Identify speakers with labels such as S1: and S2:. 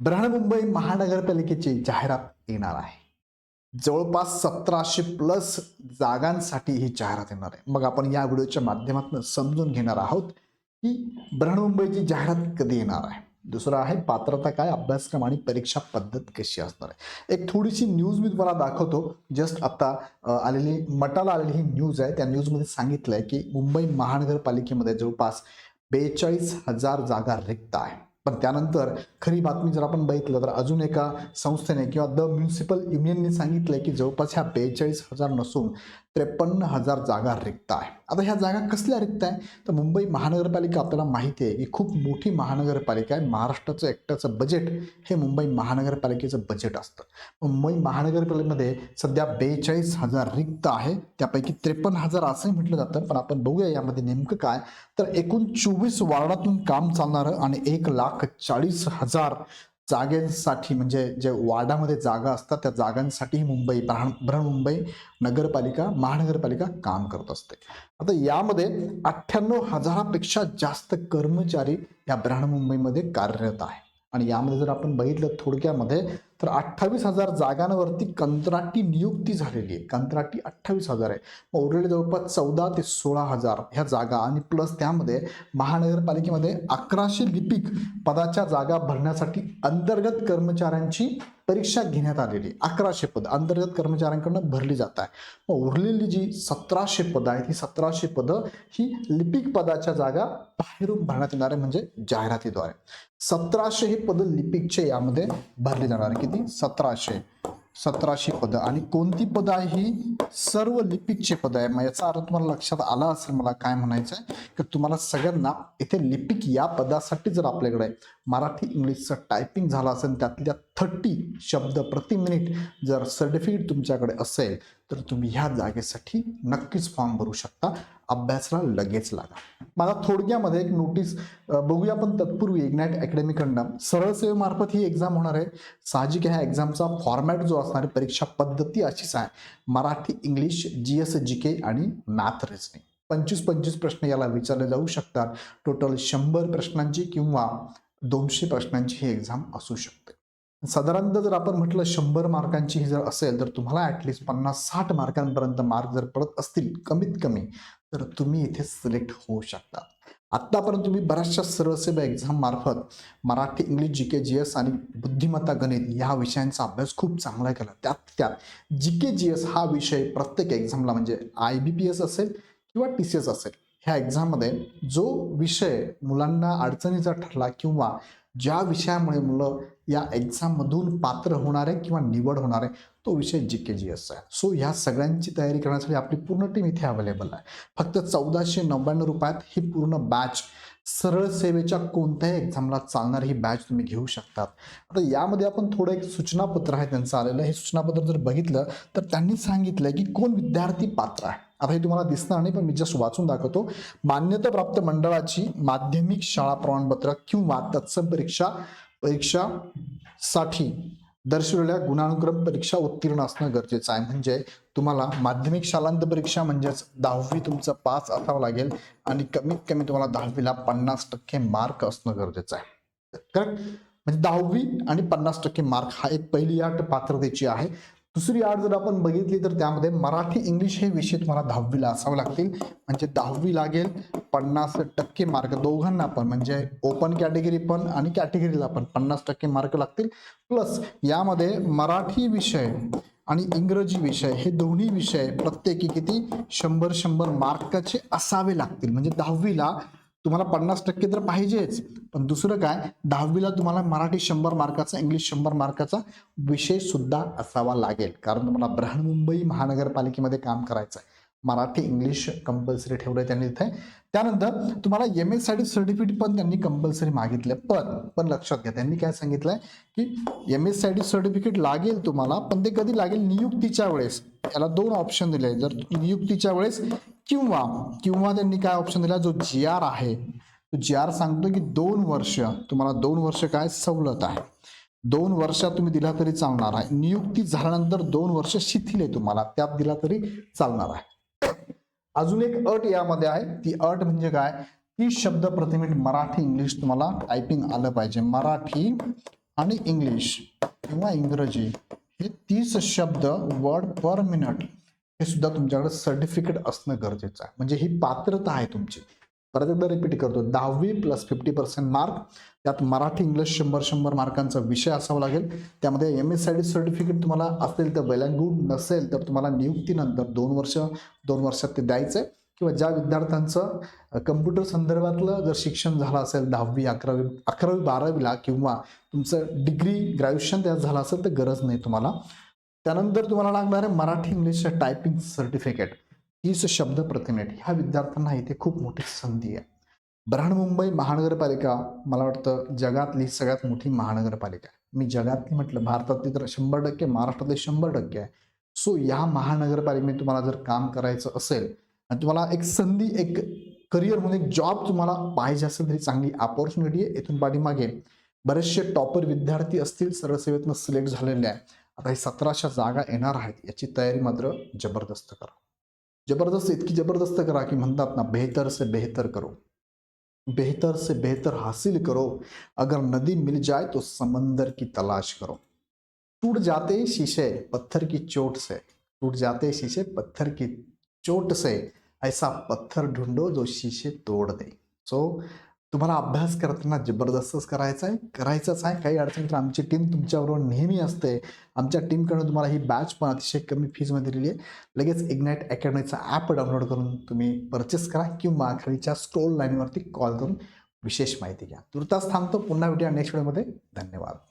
S1: बृहन्मुंबई महानगरपालिकेची जाहिरात येणार आहे. जवळपास सतराशे प्लस जागांसाठी ही जाहिरात येणार आहे. मग आपण या व्हिडिओच्या माध्यमातून समजून घेणार आहोत की बृहन्मुंबईची जाहिरात कधी येणार आहे. दुसरं आहे पात्रता काय अभ्यासक्रम आणि परीक्षा पद्धत कशी असणार आहे? एक थोडीशी न्यूज मी तुम्हाला दाखवतो. जस्ट आता आलेली मटाला आलेली ही न्यूज आहे. त्या न्यूजमध्ये सांगितलं आहे की मुंबई महानगरपालिकेमध्ये जवळपास बेचाळीस हजार जागा रिक्त आहे पण त्यानंतर खरी बातमी जर आपण बघितलं तर अजून एका संस्थेने किंवा द म्युन्सिपल युनियनने सांगितलंय की जवळपास ह्या बेचाळीस हजार नसून त्रेपन्न हजार जागा रिक्त आहे. आता ह्या जागा कसल्या रिक्त आहे? तर मुंबई महानगरपालिका आपल्याला माहिती आहे की खूप मोठी महानगरपालिका आहे. महाराष्ट्राचं एकट्याचं बजेट हे मुंबई महानगरपालिकेचं बजेट असतं. मुंबई महानगरपालिकेमध्ये सध्या बेचाळीस हजार रिक्त आहे. त्यापैकी त्रेपन्न हजार असंही म्हटलं जातं. पण आपण बघूया यामध्ये नेमकं काय? तर एकूण चोवीस वार्डातून काम चालणारं आणि एक लाख चाळीस हजार जागेसाठी म्हणजे जे वार्डामध्ये जागा असतात त्या जागांसाठी मुंबई ब्रहण बृहन्मुंबई नगरपालिका महानगरपालिका काम करत असते. आता यामध्ये अठ्ठ्याण्णव हजारापेक्षा जास्त कर्मचारी या बृहन्मुंबईमध्ये कार्यरत आहे आणि यामध्ये जर आपण बघितलं थोडक्यामध्ये तर अठ्ठावीस हजार जागांवरती कंत्राटी नियुक्ती झालेली आहे. कंत्राटी अठ्ठावीस हजार आहे. मग उरलेले जवळपास चौदा ते सोळा हजार ह्या जागा आणि प्लस त्यामध्ये महानगरपालिकेमध्ये अकराशे लिपिक पदाच्या जागा भरण्यासाठी अंतर्गत कर्मचाऱ्यांची परीक्षा घेण्यात आलेली अकराशे पद अंतर्गत कर्मचाऱ्यांकडून भरली जात आहे. मग उरलेली जी सतराशे पदं आहेत ही सतराशे पदं ही लिपिक पदाच्या जागा बाहेरून भरण्यात येणार आहे म्हणजे जाहिरातीद्वारे. सतराशे हे पद लिपिकचे यामध्ये भरले जाणार आहे. किती सतराशे. सतराशे पदं. आणि कोणती पदं आहे ही? सर्व लिपिकचे पदं आहे. मग याचा अर्थ तुम्हाला लक्षात आला असेल मला काय म्हणायचं आहे की तुम्हाला सगळ्यांना इथे लिपिक या पदासाठी जर आपल्याकडे मराठी इंग्लिशचं टायपिंग झालं असेल त्यातल्या थर्टी शब्द प्रति मिनिट जर सर्टिफिकेट तुमच्याकडे असेल तर तुम्ही ह्या जागेसाठी नक्कीच फॉर्म भरू शकता. अभ्यासाला लगेच लागा. मला थोडक्यामध्ये एक नोटीस बघूया पण तत्पूर्वी इग्नाईट अकॅडमीकडनं सरळ सेवेमार्फत ही एक्झाम होणार आहे. साहजिक ह्या एक्झामचा फॉर्मॅट जो असणार आहे परीक्षा पद्धती अशीच आहे. Marathi English G S G K आणि मॅथ रेसनिंग पंचवीस पंचवीस प्रश्न याला विचारले जाऊ शकतात. टोटल शंभर प्रश्नांची किंवा दोनशे प्रश्नांची ही एक्झाम असू शकते. साधारणतः जर आपण म्हटलं शंभर मार्कांची ही जर असेल तर तुम्हाला ॲटलिस्ट पन्नास साठ मार्कांपर्यंत मार्क जर पडत असतील कमीत कमी तर तुम्ही इथे सिलेक्ट होऊ शकता. आत्तापर्यंत तुम्ही बऱ्याचशा सर्वसेवा एक्झाम मार्फत Marathi English G K G S आणि बुद्धिमत्ता गणित या विषयांचा अभ्यास खूप चांगला केला. त्यात त्यात जी के जी एस हा विषय प्रत्येक एक्झामला म्हणजे आय बी पी एस असेल किंवा टी सी एस असेल ह्या एक्झाममध्ये जो विषय मुलांना अडचणीचा ठरला किंवा ज्या विषयामुळे मुलं या एक्झाममधून पात्र होणार आहे किंवा निवड होणार आहे तो विषय जी के जी एस आहे. सो ह्या सगळ्यांची तयारी करण्यासाठी आपली पूर्ण टीम इथे अवेलेबल आहे. फक्त चौदाशे नव्याण्णव रुपयात ही पूर्ण बॅच सरळ सेवेच्या कोणत्याही एक्झामला चालणारी ही बॅच तुम्ही घेऊ शकतात. आता यामध्ये आपण थोडं एक सूचनापत्र आहे त्यांचं आलेलं हे सूचनापत्र जर बघितलं तर त्यांनी सांगितलं की कोण विद्यार्थी पात्र आहे. आता हे तुम्हाला दिसणार नाही पण मी जस्ट वाचून दाखवतो. मान्यताप्राप्त मंडळाची माध्यमिक शाळा प्रमाणपत्र किंवा तत्सम परीक्षा परीक्षासाठी दर्शवलेल्या गुणानुक्रम परीक्षा उत्तीर्ण असणं गरजेचं आहे. म्हणजे तुम्हाला माध्यमिक शालांत परीक्षा म्हणजेच दहावी तुमचं पास असावं लागेल आणि कमीत कमी तुम्हाला दहावीला पन्नास टक्के मार्क असणं गरजेचं आहे. करेक्ट म्हणजे दहावी आणि पन्नास टक्के मार्क हा एक पहिली अट पात्रतेची आहे. दुसरी अट जर आपण बघितली तर त्यामध्ये मराठी इंग्लिश हे विषय तुम्हाला दहावीला असावे लागतील. म्हणजे दहावी लागेल पन्नास टक्के मार्क दोघांना पण म्हणजे ओपन कॅटेगरी पण आणि कॅटेगरीला पण पन्नास टक्के मार्क लागतील. प्लस यामध्ये मराठी विषय आणि इंग्रजी विषय हे दोन्ही विषय प्रत्येकी किती? शंभर शंभर मार्काचे असावे लागतील. म्हणजे दहावीला तुम्हाला पन्नास टक्के तर पाहिजेच. पण दुसरं काय दहावीला तुम्हाला मराठी शंभर मार्काचा इंग्लिश शंभर मार्काचा विषय सुद्धा असावा लागेल. कारण तुम्हाला बृहन्मुंबई महानगरपालिकेमध्ये काम करायचं आहे मराठी इंग्लिश कंपल्सरी ठेवलंय त्यांनी तिथे त्यानंतर तुम्हाला एम एससाठी सर्टिफिकेट पण त्यांनी कंपल्सरी मागितलं पण पण लक्षात घ्या त्यांनी काय सांगितलंय की एम एससाठी सर्टिफिकेट लागेल तुम्हाला पण ते कधी लागेल नियुक्तीच्या वेळेस. याला दोन ऑप्शन दिले जर नियुक्तीच्या वेळेस किंवा किंवा त्यांनी काय ऑप्शन दिला? जो जी आर आहे. तो जी आर सांगतो की दोन वर्ष तुम्हाला दोन वर्ष काय सवलत आहे. दोन वर्षात तुम्ही दिला तरी चालणार आहे. नियुक्ती झाल्यानंतर दोन वर्ष शिथिल आहे तुम्हाला. त्यात दिला तरी चालणार आहे. अजून एक अट यामध्ये आहे. ती अट म्हणजे काय? तीस शब्द प्रति मिनिट मराठी इंग्लिश तुम्हाला टायपिंग आलं पाहिजे. मराठी आणि इंग्लिश किंवा इंग्रजी हे तीस शब्द वर्ड पर मिनिट हे सुद्धा तुमच्याकडे सर्टिफिकेट असणं गरजेचं आहे. म्हणजे ही पात्रता आहे तुमची. परत एकदा रिपीट करतो. दहावी प्लस फिफ्टी पर्सेंट मार्क त्यात मराठी इंग्लिश शंभर शंभर मार्कांचा विषय असावा लागेल. त्यामध्ये M S I D certificate तुम्हाला असेल तर बैलांगूड नसेल तर तुम्हाला नियुक्तीनंतर दोन वर्ष दोन वर्षात ते द्यायचं आहे किंवा ज्या विद्यार्थ्यांचं कम्प्युटर संदर्भातलं जर शिक्षण झालं असेल दहावी अकरावी अकरावी बारावीला किंवा तुमचं डिग्री ग्रॅज्युएशन त्यात झालं असेल तर गरज नाही तुम्हाला. त्यानंतर तुम्हाला लागणार आहे मराठी इंग्लिश टायपिंग सर्टिफिकेट तीस शब्द प्रतिनेट ह्या विद्यार्थ्यांना इथे खूप मोठी संधी आहे. बृहन्मुंबई महानगरपालिका मला वाटतं जगातली सगळ्यात मोठी महानगरपालिका आहे. मी जगातली म्हटलं भारतातली तर शंभर टक्के महाराष्ट्रातली शंभर टक्के आहे. सो या महानगरपालिकेमध्ये तुम्हाला जर काम करायचं असेल आणि तुम्हाला एक संधी एक करिअरमध्ये एक जॉब तुम्हाला पाहिजे असेल तरी चांगली अपॉर्च्युनिटी आहे इथून पाठीमागे. बरेचसे टॉपर विद्यार्थी असतील सरळ सेवेतनं सिलेक्ट झालेले आहे. आता हे सतराशा जागा येणार आहेत याची तयारी मात्र ज़बरदस्त करा. ज़बरदस्त, इतकी ज़बरदस्त करा की म्हणतात ना, बेहतर से बेहतर करो. बेहतर से बेहतर हासिल करो. अगर नदी मिल जाए तो समंदर की तलाश करो. टूट जाते शीशे, पत्थर की चोट से. टूट जाते शीशे, पत्थर की चोट से. ऐसा पत्थर ढूंढो जो शीशे तोड दे. सो तुम्हाला अभ्यास करताना जबरदस्तच करायचा आहे करायचाच आहे. काही अडचण तर आमची टीम तुमच्याबरोबर नेहमी असते. आमच्या टीमकडून तुम्हाला ही बॅच पण अतिशय कमी फीजमध्ये दिली आहे लगेच इग्नाईट अकॅडमीचा ॲप डाउनलोड करून तुम्ही परचेस करा किंवा खालीच्या स्क्रोल लाईनवरती कॉल करून विशेष माहिती घ्या. तुर्तास थांबतो. पुन्हा भेटूया नेक्स्ट व्हिडिओमध्ये धन्यवाद.